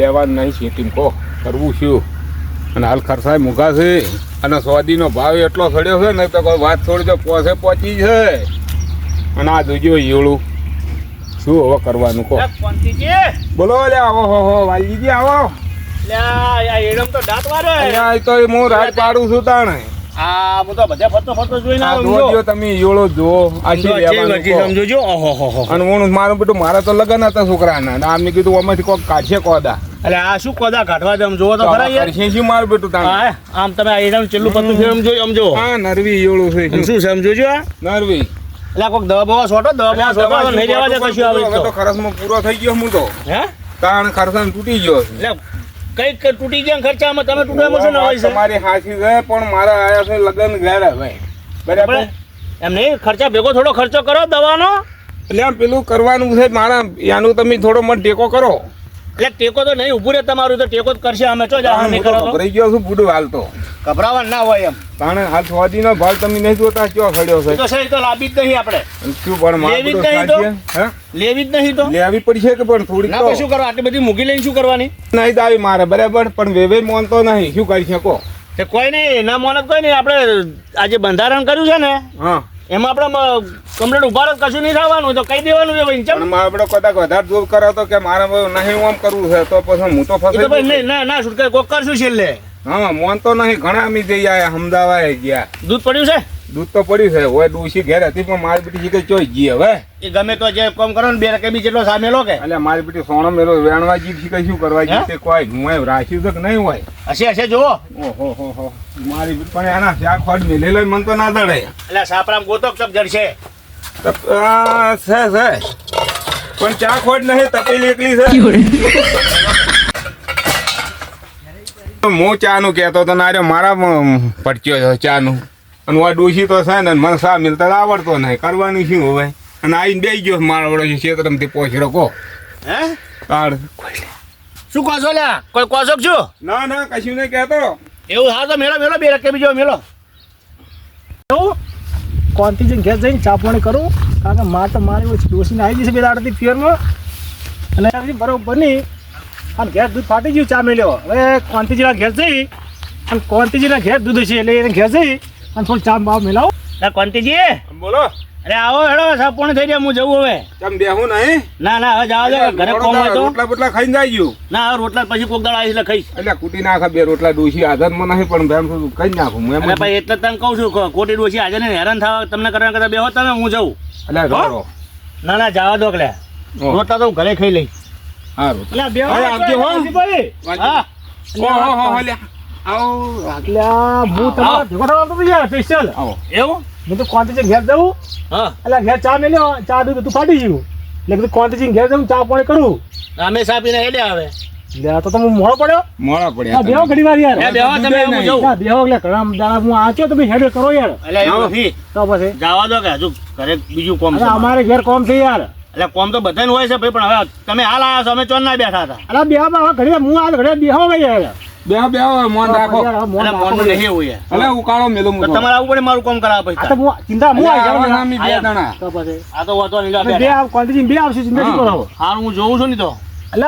લેવાનું નહીં ખેતીમાં કહો કરવું શું અને હાલ ખરસાય મૂઘા છે. અને સોદીનો ભાવ એટલો સડ્યો છે ને તો કોઈ વાત થોડી તો પોસે પહોંચી છે. અને આ જોજો ઈયળું. શું હવે કરવાનું કહો. બોલો લે આવો હો હો વાલજીજી આવો. તો આ હું. રાત પાડું છું તાણે. આ હું તો બધે ફરતો ફરતો જોઈને આવ્યો તમે યોળો આ સમજો, જો. ઓહો, હો, હો. અને હું મારું બેટું મારા તો લગન હતા છોકરાના. આમને કીધું આમાંથી કોક કાઢશે કોદા. એટલે આ શું કોદા કાઢવા આમ જોવો તો ખરા યાર. કરશે માર બેટું તાણે. હા, આમ તમે આ એડમ ચેલ્લું પત્તું છે આમ જોઈ આમ જો હા નરવી યોળું છે. શું સમજો આ? નરવી. એટલે કોક દવા બવા સોટો દવા બવા સોટો નહીં રહેવા દે કશું આવે તો ખરસમાં પૂરો થઈ ગયો હું તો. હે? તાણ ખરસામાં તૂટી ગયો. એટલે કંઈક તૂટી ગયા ખર્ચામાં તમે તૂટવામાં શું ના હોય છે. તમારી હાથી છે પણ મારા આયા છે લગન ઘેર હવે. બરાબર? એમ નહીં ખર્ચા ભેગો થોડો ખર્ચો કરો દવાનો. એટલે આમ પેલું કરવાનું છે મારા યાનું તમે થોડો મત ટેકો કરો. એટલે ટેકો તો નહીં ઉભું રહે તમારું તો ટેકો જ કરશે અમે ચો જાવ તાણ નહીં તો. કરો તો. ગભરાઈ ગયો છું બુડું હાલ તો ગભરાવાનું ના હોય એમ. તાણે હાલ સ્વાદીનો ભાવ તમે નહીં જોતા કયો ખડ્યો છે? તો સહી તો લાભી જ નહીં આપણે. શું પણ લેવી જ નહીં તો? લેવી જ નહીં તો? લેવી પડશે કે પણ થોડી ના તો? શું કરવા આટલી બધી મૂકી લઈને શું કરવાની? નહીં દાવી મારે બરાબર? પણ વેવે મોનતો નહીં. શું કરી શકો? તે કોઈ નહીં ના મોનત કોઈ નહીં. આપણે આજે બંધારણ કર્યું છે ને હા. એમાં આપણે કમ્પ્લેટ ઊભા જ કશું નહીં થવાનું તો કહી દેવાનું છે ભાઈ ચમ. પણ આપણે કદાચ વધારે દૂર કરો તો કે મારે નહીં આમ કરવું છે તો પછી હું તો ફસાઈ ભાઈ ના ના છૂટકે કોક કરશું છેલ્લે. હા મોન તો નહીં ઘણા અમી જઈ આયા અમદાવાદ ગયા. દૂધ પડ્યું છે? દૂધ તો પડ્યું છે. હોય ડોસી ઘેર હતી પણ મારી બેટી શીખે ચોઈ ગઈ હવે? એ ગમે તો જે કોમ કરો ને બે રકે બી જેટલો સામેલો કે. એટલે મારી બેટી સોણો મેલો વેણવા જી શીખે શું કરવા હે? જી તે કોઈ હું એમ રાખ્યું છે કે નહીં હોય? હશે હશે જુઓ. ઓહો હો હો. મારી પણ એના શાક ખોટ મેલેલો મન તો ના દડે એટલે સાપરામ ગોતક તપ જડશે. તપ છે છે. પણ ચા ખોટ નહીં તપેલી એકલી છે. હું ચાનું કેતો તો ના રે મારા મ- ચા નું ચાનું. અને આ ડોશી તો છે ને મને સા મિલતા આવડતો નહીં. કરવાનું શું હવે? અને આવીને બે ગયો મારા વડો ક્ષેત્રમથી પહોંચી રકો હે? તાર. શું કહો છો લ્યા? કોઈ કહો છો કે ના ના કશું નહીં કહેતો. એવું હા તો મેળો મેળો બે રકે બીજો મેળો. કોનથી જઈને ઘેર જઈને ચાપણી કરું? કારણ કે માં તો મારી ડોસીને આવી જશે બે દાડાથી ફિયરમાં અને બરોબર નહીં. અને ઘેર દૂધ ફાટી ગયું ચા મેલ્યો. હવે કોંતીજીના ઘેર જઈ? અને કોંતીજીના ઘેર દૂધ છે એટલે એને ઘેર જઈ? અને થોડું ચા બાવ મેલાવો. ના કોંતીજી. બોલો. અરે આવો હેડો પોણે થઈ ગયા હું જવું હવે. તમે બેહું નહીં? ના ના હવે જાવ દો ઘરે કોમ હોય તો રોટલા બોટલા ખાઈને જાય ગયું. ના હવે રોટલા પછી કોક દાળ આવીશ એટલે ખાઈશ. એટલે કુટી નાખે બે રોટલા ડોસી આધારમાં નહીં પણ બેમ થોડું કઈ નાખું હું એમ ભાઈ એટલે તને કહું છું કોટી ડોસી આજે ને હેરાન થવા તમને કરવા કરતા બેહો તમે હું જઉં. એટલે રોરો ના ના જવા દો એટલે. રોટલા તો હું ઘરે ખાઈ લઈ હા રોટલા. બે આવજો હો. હા. હો હો લે આવો. એટલે હું તમારા ભેગો થવા આવતો યાર સ્પેશિયલ આવો. એવું? મેં તો કોંતીજી ઘેર જવું હા. એટલે ઘેર ચા મેલ્યો ચા દૂધ બધું ફાટી ગયું. એટલે કીધું કોંતીજી ઘેર જવું ચા પાણી કરું. અમે હેડે આવે. એટલે તો તમે મોડો પડ્યો. મોડા હા બેહો ઘડી વાર યાર. બેહો તમે હું જઉં. બેહો એટલે ઘણા દાડા હું આંચ્યો તમે હેડ કરો યાર. એટલે તો પછી? જવા દો કે હજુ ઘરે બીજું કોમ છે. અમારે ઘેર કોમ છે યાર. એટલે કોમ તો બધાને હોય છે ભાઈ પણ હવે તમે હાલ આવ્યા છો અમે ચોન ના બેઠા હતા. અરે બેહો બા ઘડી હું હાલ ઘડી બેહો ભાઈ યાર. બેહો બેહો મોન રાખો. મોન. નહીં એવું યાર અલે ઉકાળો મેલો તો તમારે આવું પડે મારું કામ આ તો ચિંતા હું આવી જાઉં આયા ને. બે આયા. તો પછી. આ તો વાતો નહીં અમે બે આવ બે આવશે ચિંતા હા. હું જોઉં છું ને તો. એટલે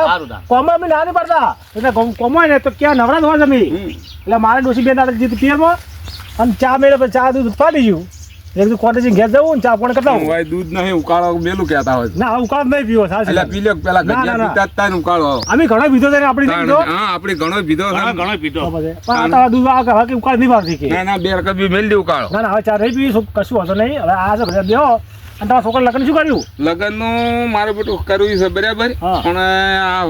કોમા અમે ના નહીં પડતા એટલે કોમ- ને તો ક્યાં નવરા તમે એટલે મારે ડોસી બે દાડા જીત પિયરમાં. અને ચા મેળે પછી ચા દૂધ ઉત્પાદી ગયું એટલે કીધું ઘેર જવું ને ચા પાણી કરતા આવું. દૂધ નહીં ઉકાળો મેલું કહેતા હોય ના હવે નહીં પીવો સાચી એટલે પી લે પેલા ના, ના, ગજિયા પીતા જ ઉકાળો અમે ઘણો પીધો છે ને પીધો હા આપણે ઘણો પીધો છે. ઘણો પીધો. પણ આ દૂધ આ હવે કે ઉકાળ નહીં ભાવતી કે? ના ના બે કબી મેલ દે ઉકાળો. ના ના હવે ચા નહીં પીવી શું- કશું વાંધો નહીં. હવે આ છે ઘરે અને તમારા છોકરા લગ્ન શું કર્યું? લગ્નનું મારું બેટું કર્યું છે બરાબર. પણ આ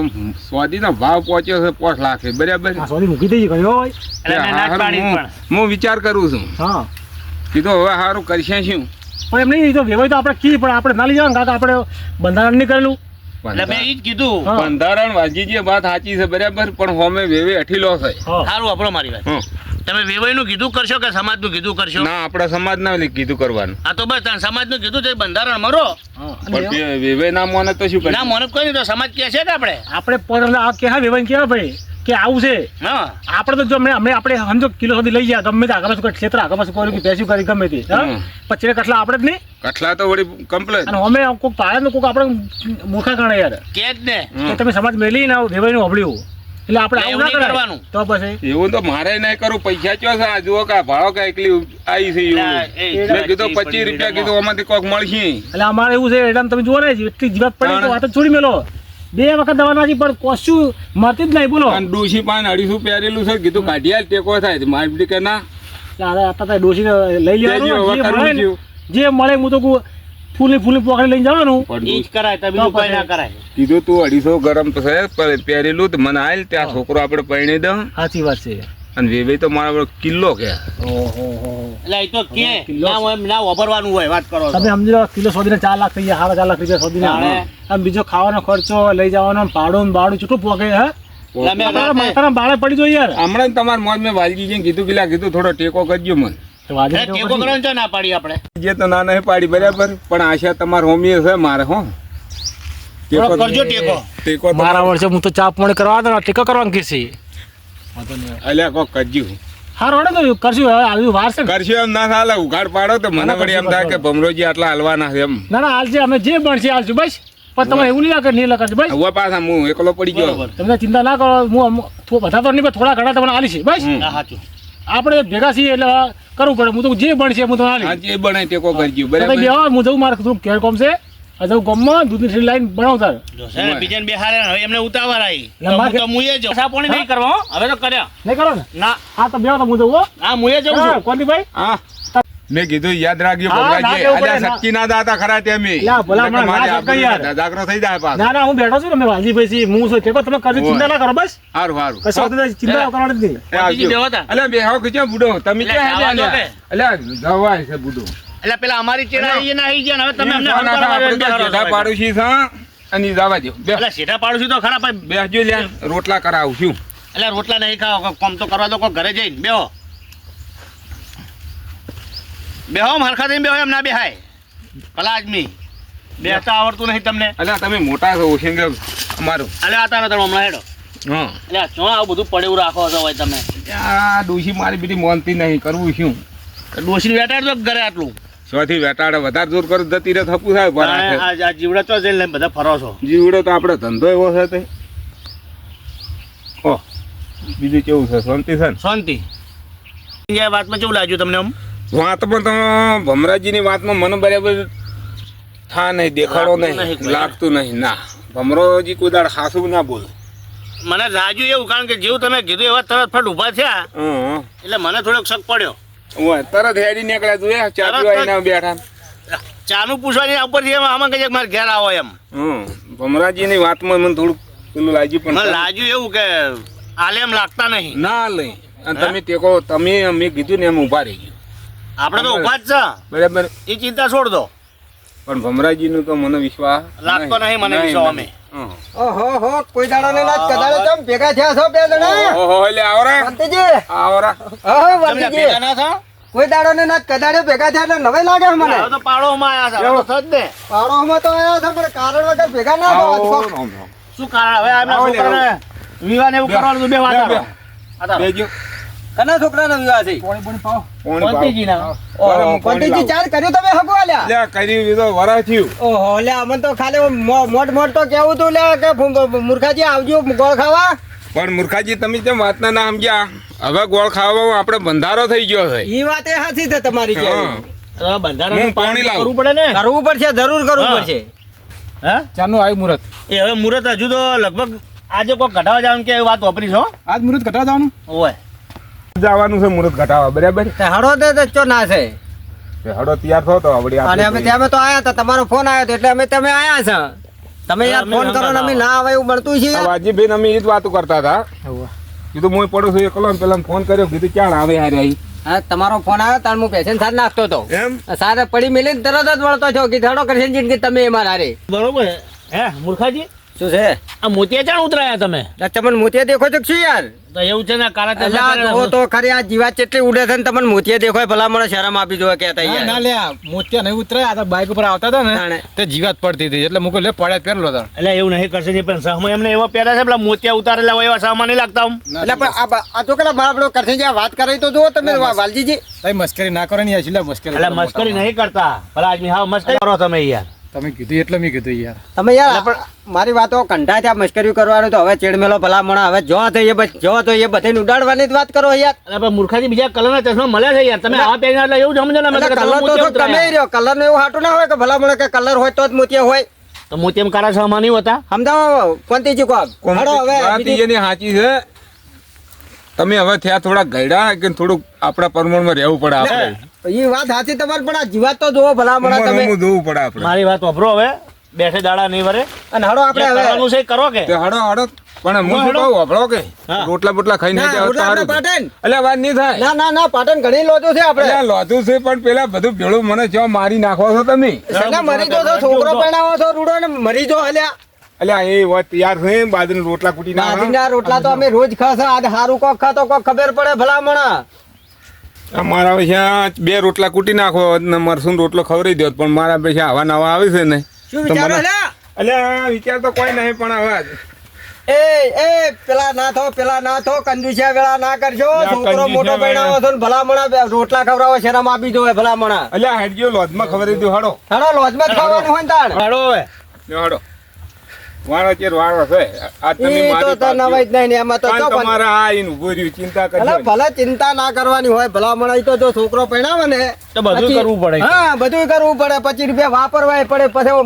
સ્વાદીનો ભાવ પહોંચ્યો છે પોસ લાખે બરાબર. મૂકી દઈ ગયો ના હું- હું વિચાર કરું છું. હા. કીધું હવે સારું કરશે શું? પણ એમ નહીં તો વેવાય તો આપણે કી પણ આપણે ના લઈ જવાનું કાકા આપણે બંધારણ નહીં કરેલું? એટલે મેં ઈ જ કીધું. બંધારણ વાજીજી વાત સાચી છે બરાબર પણ હોમે વેવે અઠીલો છે. સારું આપણો મારી વાત. તમે વેવાઈનું કીધું કરશો કે સમાજનું કીધું કરશો? ના આપણા સમાજ ના કીધું કરવાનું. આ તો બસ તાણ સમાજનું કીધું તે બંધારણ અમારો. પણ વેવે ના મોને તો શું ના મને કોઈ નહીં તો સમાજ કે છે કે આપણે? આપણે પોતાને આ કે હા ભાઈ? કે આવું છે? હા. આપણે તો જો અમે અમે આપણે સમજો કિલો સુધી લઈ ગયા ગમે તે આગળ પાછું ક્ષેત્ર આગળ પાછું કોઈ બેસ્યું કરી ગમે તે પછી કટલા આપણે જ નહીં? કઠલા તો વળી કમ્પ્લેટ અને અમે કોઈક પાડે ને કોઈક આપણે મૂર્ખા ગણે યાર. કે જ ને. કે તમે સમાજ મેલી ને વેવાઈનું હોબળ્યું એટલે આપણે આવું ના કરવાનું. તો પછી એવું તો મારે નહીં કરું પૈસા ચો છે? આ જુઓ કે ભાવ ભાડો કે એકલી આવી છે એવું. મેં કીધું પચીસ રૂપિયા કીધું આમાંથી કોક મળશે. એટલે અમારે એવું છે એટલે તમે જુઓ ને એટલી જીવાત પડી તો વાત જ છોડી મેલો. બે વખત દવા નાખી પણ કોશું મળતી જ નહીં બોલો. અને ડોશી પાન અઢીસો પહેરેલું છે કીધું કાઢી ટેકો થાય. મારી કે ના. અત્યારે ડોસીને લઈ લેવાનું જે મળે હું તો કહું, ફૂલી ફૂલની પોખડી લઈને જવાનું. પણ ઈ જ કરાય તો બીજું કોઈ ના કરાય. કીધું તું અઢીસો ગરમ તો છે પહેરેલું તો મને આલ ત્યાં છોકરો આપણે પરણી દઉં. સાચી વાત છે. અને વેવે તો મારા બરો કિલ્લો કે. એટલે એ તો કે ના હોય ના વાપરવાનું હોય વાત કરો તમે સમજી લો કિલો સોદીને ચાર લાખ થઈ ગયા સાડા ચાર લાખ રૂપિયા સોદીને. તાણે. આમ બીજો ખાવાનો ખર્ચો લઈ જવાનો ભાડું ને ભાડું ચૂટું પોકે હે? તમારા બાળે પડી જોઈએ યાર. હમણાં તમારા મોજ મેં વાલજી જઈને કીધું કે કીધું થોડો ટેકો કરજો મને. ટેકો ના પાડી આપણે. જે તો ના નહીં પાડી બરાબર. પણ આશા તમાર હોમી છે મારે હો. થોડો કરજો ટેકો. ટેકો મારા વર્ષે હું તો ચા પાણી કરવા દો ટેકો કરવાનું કીધી અલ્યા કોક કરજો હા રોડે તો કરશું હવે આવી વાર છે ને. એમ ના ચાલે ઉઘાડ પાડો તો મને વળી એમ થાય કે ભમરોજી આટલા હલવાના છે એમ. ના ના હાલ અમે જે બનશે હાલશું બસ. પણ તમે એવું નહીં લાગે નહીં બસ. હવે પાછા હું એકલો પડી ગયો. તમને ચિંતા ના કરો હું બધા તો નહીં થોડા ઘણા તમને છે બસ. સાચું આપણે ભેગા છીએ એટલે કરવું પડે. હું તો જે બનશે હું તો આલી જે બને કરજો બરાબર? હું જઉં મારે થોડું કેર કોમ છે. જઉં ગામમાં દૂધની લાઈન બનાવતા બીજાને બેહારે હવે એમને ઉતાવળ આવી મારે- તો મુયે જો પૈસા પાણી નહીં કરવા હવે તો કર્યા. નહીં કરો ને? ના. આ તો બેવા તો હું જવું હા. મુયે જવું છું. કોંતીભાઈ હા. મેં કીધું યાદ રાખજો પડે, અલ્યા ના. દાતા ખરા તેમી એટલે કે જાગરો થઈ જાય પાછો. ના ના હું બેઠો છું ને મેં વાલજીભાઈ છીએ હું છું ટેકો તમે કદી ચિંતા ના કરો બસ. સારું સારું કશો ચિંતા કરવાની જ નહીં. અલ્યા બેહો કે બુડો? તમે એટલે ક્યાં જવા દો હેડ્યા કે? અલ્યા દવાય છે બુડો. એટલે પેલા અમારી ચેડા એ ના આવી ગયા હવે તમે અમને. પાડોશી છે અને જવા દો એટલે સીધા પાડોશી તો ખરા ભાઈ બેસજો લે રોટલા કરાવું છું એટલે રોટલા નહીં ખાવ કોમ તો કરવા દો કોઈ ઘરે જઈને. બેહો. બેહો હરખા થઈને બેહો એમ ના બેહાય. ભલા આદમી. બેસતા આવડતું નહીં તમને. એટલે તમે મોટા છો ઓશિંગે અમારું. એટલે આતા તમે હમણાં હેડો. હા. એટલે ચો આવું બધું પડેવું રાખો છો હોય તમે. આ ડોશી મારી બીજી મોનતી નહીં કરવું શું? દોષી બેટાડ દો ઘરે આટલું. સોથી વેટાડે વધારે દૂર કરો જતી રહે થપું થાય હાથે. આ આ તો જઈને લઈને બધા ફરો છો. જીવડો તો આપણે ધંધો એવો છે તે. ઓહ બીજું કેવું છે? શાંતિ છે શાંતિ. એ વાતમાં કેવું લાગ્યું તમને આમ? વાતમાં તો ભમરાજીની વાતમાં મને બરાબર થા નહીં દેખાડો નહીં લાગતું નહીં. ના ભમરોજી કોઈ દાડ સાસુ ના બોલ. મને રાજુ એવું કારણ કે જેવું તમે કીધું એવા તરત ફટ ઊભા થયા. એટલે મને થોડોક શક પડ્યો. ઓય, તરત હેડી નીકળ્યા તું એ ચા તરત પીવા જ. એના બેઠા. ચાનું પૂછવાની ઉપરથી એમ આમાં કહીએ કે મારે ઘેર આવો એમ. હં ભમરાજીની વાતમાં મને થોડું પેલું લાગ્યું પણ લાગ્યું એવું કે આલે એમ લાગતા નહીં. ના લઈ અને તમે ટેકો તમે કીધું ને એમ ઊભા રહી ગયું. આપણે તો ઊભા જ છે. બરાબર. એ ચિંતા છોડ દો. પણ ભમરાજીનું તો મને વિશ્વાસ લાગતો નહીં. મને વિશ્વાસ નહીં. હં. ઓહો હો કોઈ દાડો ને નાચ કદાડો ચમ ભેગા થયા છો બે જણા? ઓહો એટલે આવરા? શાંતિજી. આવરા. ઓહો તમને ભેગા ના થા કોઈ દાડો ને ના કદાડે ભેગા થયા એટલે નવાઈ લાગે મને. તો પાડોમાં આયા છે. હવે તો થત ને. પાડોમાં તો આયા છે પણ કારણ વગર ભેગા ના થવા. શું કારણ? હવે છોકરાને વિવાહ ને એવું કરવાનું બે વાત. આ બેજો. કના છોકરાનો વિવાહ છે? પાણી પાણી પોણી પાવ. કોંતીજીના. બરાબર, ઓહો હું પોણી પંડિતજી લાવું. ચાર કર્યું તમે હગો આલ્યા? લ્યા, કરી દીધો, વરસ થયું. ઓહો લે અમને તો ખાલી મોટ મોટ તો કેવું તું લે કે મૂર્ખાજી આવજો ગોળ ખાવા. પણ મૂર્ખાજી તમે કેમ વાતના ના સમજ્યા? હવે ગોળ ખાવામાં આપણે બંધારો થઈ ગયો છે. ઈ વાત એ સાચી છે તમારી કે. પાણી. કરવું પડે ને? કરવું પડશે જરૂર કરવું પડશે. હા? ચારનું આવ્યું મુહૂર્ત એ હવે મુહૂર્ત હજુ તો લગભગ આજે કોઈ કઢાવા જવાનું કે વાત વાપરી છો આજ મુહૂર્ત કઢાવા જવાનું? ઓય જવાનું છે મુહૂર્ત ઘટાવા બરાબર? હડો દે ચો ના છે? હડો તૈયાર થયો તો આવડી અને આપણે અમે ત્યાં તો આયા હતા તમારો ફોન આવ્યો એટલે અમે તમે આયા છો. તમે યાર ફોન કરો ને અમે ના આવે એવું મળતું છે આ વાજીભાઈને અમે એ જ વાતો કરતા હતા. કીધું હું પડું છું એકલો પેલા ફોન કર્યો કીધું ક્યાં આવે હારે અહીં હા તમારો ફોન આવ્યો તાર હું પેશન સાર નાખતો હતો. એમ? સારે પડી મિલી તરત જ વળતો છો કે ધડો કરશે કે તમે એમાં હારે બરોબર હે મૂર્ખાજી? શું છે? આ મોતિયા ચાણ ઉતરાયા તમે? તમે તમને મોતિયા દેખો છો શું યાર? તો એવું છે ને જોવો તો ખરી આ જીવાત કેટલી ઉડે છે ને તમને મોતિયા દેખાય ભલા મને શરમ આપી જોવે કે ના ના લે મોતિયા નહીં ઉતરાય આ તો બાઇક ઉપર આવતા હતા ને તે જીવાત પડતી હતી. એટલે મૂકો લે પડ્યા પહેરલો હતો એટલે એવું નહીં કરશે નહીં પણ સહમાં એમને એવા પહેર્યા છે પેલા મોતિયા ઉતારેલા હોય એવા સામાન નહીં લાગતા એટલે પણ આ આ તો પેલા મારા પેલો કરશે જ્યાં વાત કરી તો જુઓ તમે વાલજીજી. ભાઈ મસ્કરી ના કરો ને યાર મસ્કરી એટલે કરો મસ્કરી નહીં કરતા. ભલા આદમી હા મસ્કરી કરો તમે યાર. તમે કીધું એટલે મેં કીધું યાર. તમે યાર મારી વાતો કંઠા ત્યાં મસ્કરી કરવાનું તો હવે ચેડમેલો ભલામણ હવે જો તો એ જો તો એ બધાને ઉડાડવાની જ વાત કરો યાર. અરે પણ મૂર્ખાજી બીજા કલરના ચશ્મા મળે છે યાર. તમે આ પહેર્યા એટલે એવું સમજો ને કે કલર તો તમે રહ્યો કલરનું એવું હાટું ના હોય કે ભલામણ કે કલર હોય તો જ મોતિયા હોય. તો મોતિયામાં કાળા સહમાં નહીં હોતા? સમજાવો કોનતીજી કહો હડો હવે એની સાચી છે. તમે હવે થયા થોડા ગયડા કે થોડુંક આપણા પ્રમાણમાં રહેવું પડે આપણે? એ વાત સાચી તમારે પણ આ જીવાત તો જોવો ભલા મળે તમે. હું જોવું પડે આપણે. મારી વાત વાપરો હવે. બેઠે દાડા નહીં વરે. અને હડો આપણે હવે કરવાનું છે કરો કે. હડો હડો. પણ હું શું કહું વાપરો કે? રોટલા બોટલા ખાઈને જાવ સારું. પાટણ. એટલે વાત નહીં થાય. ના ના ના પાટણ ઘણી લોચો છે આપણે. લોધું છે પણ પેલા બધું ભેળું મને જો મારી નાખો છો તમે? સગા મરી જો છોકરો પહેણાવો છો રૂડો ને મરી જો હલ્યા અલ્યા એ વાત યાર છે બાજરી રોટલા કૂટી ના રોટલા તો અમે રોજ ખાસ આજ હારું કોક ખાતો કોક ખબર પડે ભલામણ મારા પછી બે રોટલા કૂટી નાખો ને મરસું રોટલો ખવડાવી દો પણ મારા પછી આવા નવા આવે છે ને એટલે વિચાર તો કોઈ નહીં પણ હવે એ એ પેલા ના થો પેલા ના થો કંજુસિયા વેળા ના કરજો. છોકરો મોટો વેળા. પહેણાવો છો ને ભલામણા રોટલા ખવડાવો શરમ આપી દો ભલામણા. એટલે હેડ ગયો લોજમાં ખબર દીધું હાડો. હાડો લોજમાં જ ખાવાનું હોય ને તાણ. હાડો હવે. હડો. વાળો ચેર વાળો છે આ તમે મારી તો નવાઈ જ નહીં એમાં તો કાન ચો પણ- તમારા આ ઈન ઊભું ચિંતા અલા, ભલે ચિંતા ના કરવાની હોય ભલામણ ઈ તો જો છોકરો પહેણાવે ને તો બધું કરવું પડે. હા બધું કરવું પડે પચીસ રૂપિયા વાપરવાય પડે પછી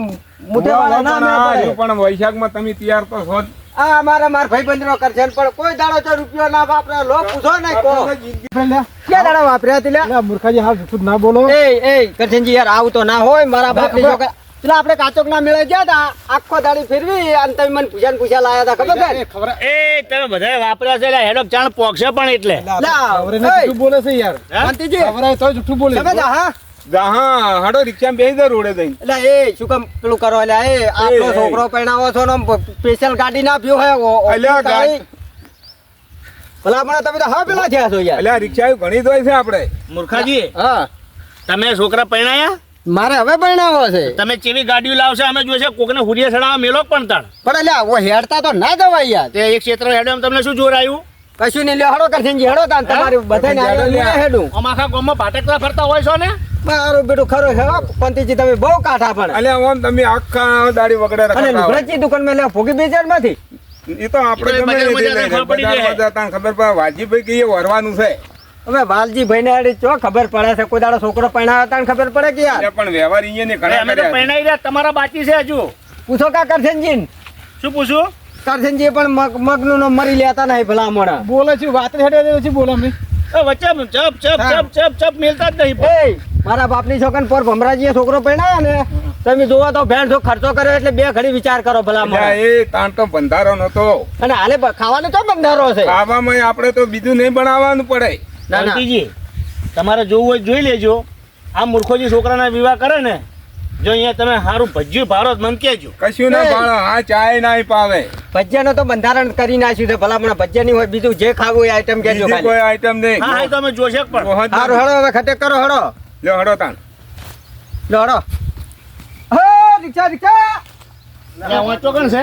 મુઠે વાળા ના પણ મેળ આ પડે. હજુ પણ વૈશાખમાં તમે તૈયાર તો છો. આ અમારા માર ભાઈ બંધ કરશે ને પણ કોઈ દાડો તો રૂપિયો ના વાપરે લો પૂછો ને કો ક્યાં દાડો વાપર્યા હતી લ્યા? મૂર્ખાજી હાલ જૂઠું ના બોલો એ એ કરશનજી યાર આવું તો ના હોય મારા બાપની છોકરા પેલા આપણે કાચોક ના મેળે ગયા તા આખો દાડી ફેરવી અને તમે મને પૂજા પૂછા લાયા હતા ખબર છે? એ ખબર એ તમે બધા વાપર્યા છે એટલે હેડો ચાણ પોક્ષે પણ એટલે. જૂઠું બોલે છે યાર. શાંતિજી. ખબર તો જૂઠું બોલે. તમે હા? હા હડો રિક્ષામાં બેસી જાઓ રોડે જઈને. એટલે એ શું કામ પેલું કરો એટલે એ આટલો. છોકરો પહેણાવો છો ને સ્પેશિયલ ગાડી ના આપ્યો હોય ઓ- ઓ- અલ્યા, ગાડી. ભલા પણ તમે તો હા પેલા થયા છો યાર. એટલે રિક્ષા ઘણી જ હોય છે આપણે. મૂર્ખાજી. હા. તમે છોકરા પરણાયા? મારે હવે પરણાવો છે. તમે ચેવી ગાડીઓ લાવશે અમે જોઈશે કોકને હુરિયા સડાવવા મેલો પણ તાણ. પણ એટલે આવો હેડતા તો ના જવાય યાર. તે એક ક્ષેત્ર હેડો એમ તમને શું જોર આવ્યું? કશું નહીં લ્યો હડો કરશનજી હેડો તાન તમારી બધાને હેડો આગળ હેડું. આમ આખા ગામમાં ભાટકતા ફરતા હોય છો ને? મારું બેટું ખરો છે હો, પંતીજી તમે બહુ કાઠા પણ. એટલે આમ તમે આખા દાડી વગડે અને. લુગડાચી દુકાનમાં લે ભોગી બેજારમાંથી? એ તો આપણે ગમે ખબર પડી વાજીભાઈ કે વરવાનું છે. હવે વાલજી ભાઈ ને ચો ખબર પડે છે? કોઈ દાડો છોકરો પરણાવ્યો હતા ખબર પડે કે યાર? પણ વ્યવહાર અહીંયા ને ઘણા અમે તો પહેણાઈ રહ્યા તમારા બાકી છે હજુ. પૂછો કા કરશનજી શું પૂછું? કરશનજી પણ મગ મગનું નો મરી લેતા નહીં ભલા મોડા બોલે છે વાત હેડે છે બોલો અમને. એ વચ્ચે ચપ ચપ ચપ ચપ ચપ મિલતા જ નહીં. ભાઈ મારા બાપની છોકન પર ભમરાજીએ છોકરો પહેણાયો ને તમે જોવો તો ભેણ જો ખર્ચો કર્યો એટલે બે ઘડી વિચાર કરો ભલા એટલે એ તાણ તો બંધારો નતો અને હાલે ખાવાનું ખાવાનો તો બંધારો છે? ખાવામાં આપણે તો બીજું નહીં બનાવવાનું પડે. ના ના. તમારે જોવું હોય જોઈ લેજો. આ મૂર્ખોજી છોકરાના વિવાહ કરે ને જો અહીંયા તમે સારું ભજ્યું ભારત મન કેજો કશું ના. ભાળો હા ચાય ના પાવે. ભજ્યાનો તો બંધારણ કરી નાખ્યું છે ભલા મને ભજ્યા નહીં હોય બીજું જે ખાવું એ આઈટમ કેજો કોઈ આઈટમ નહીં. હા હા એ તો જોશે પણ. સારું હળો હવે ખટેક કરો હળો લ્યો હળો તાણ. લો હળો હો રિક્ષા રિક્ષા ત્યાં વાંચો કોણ છે.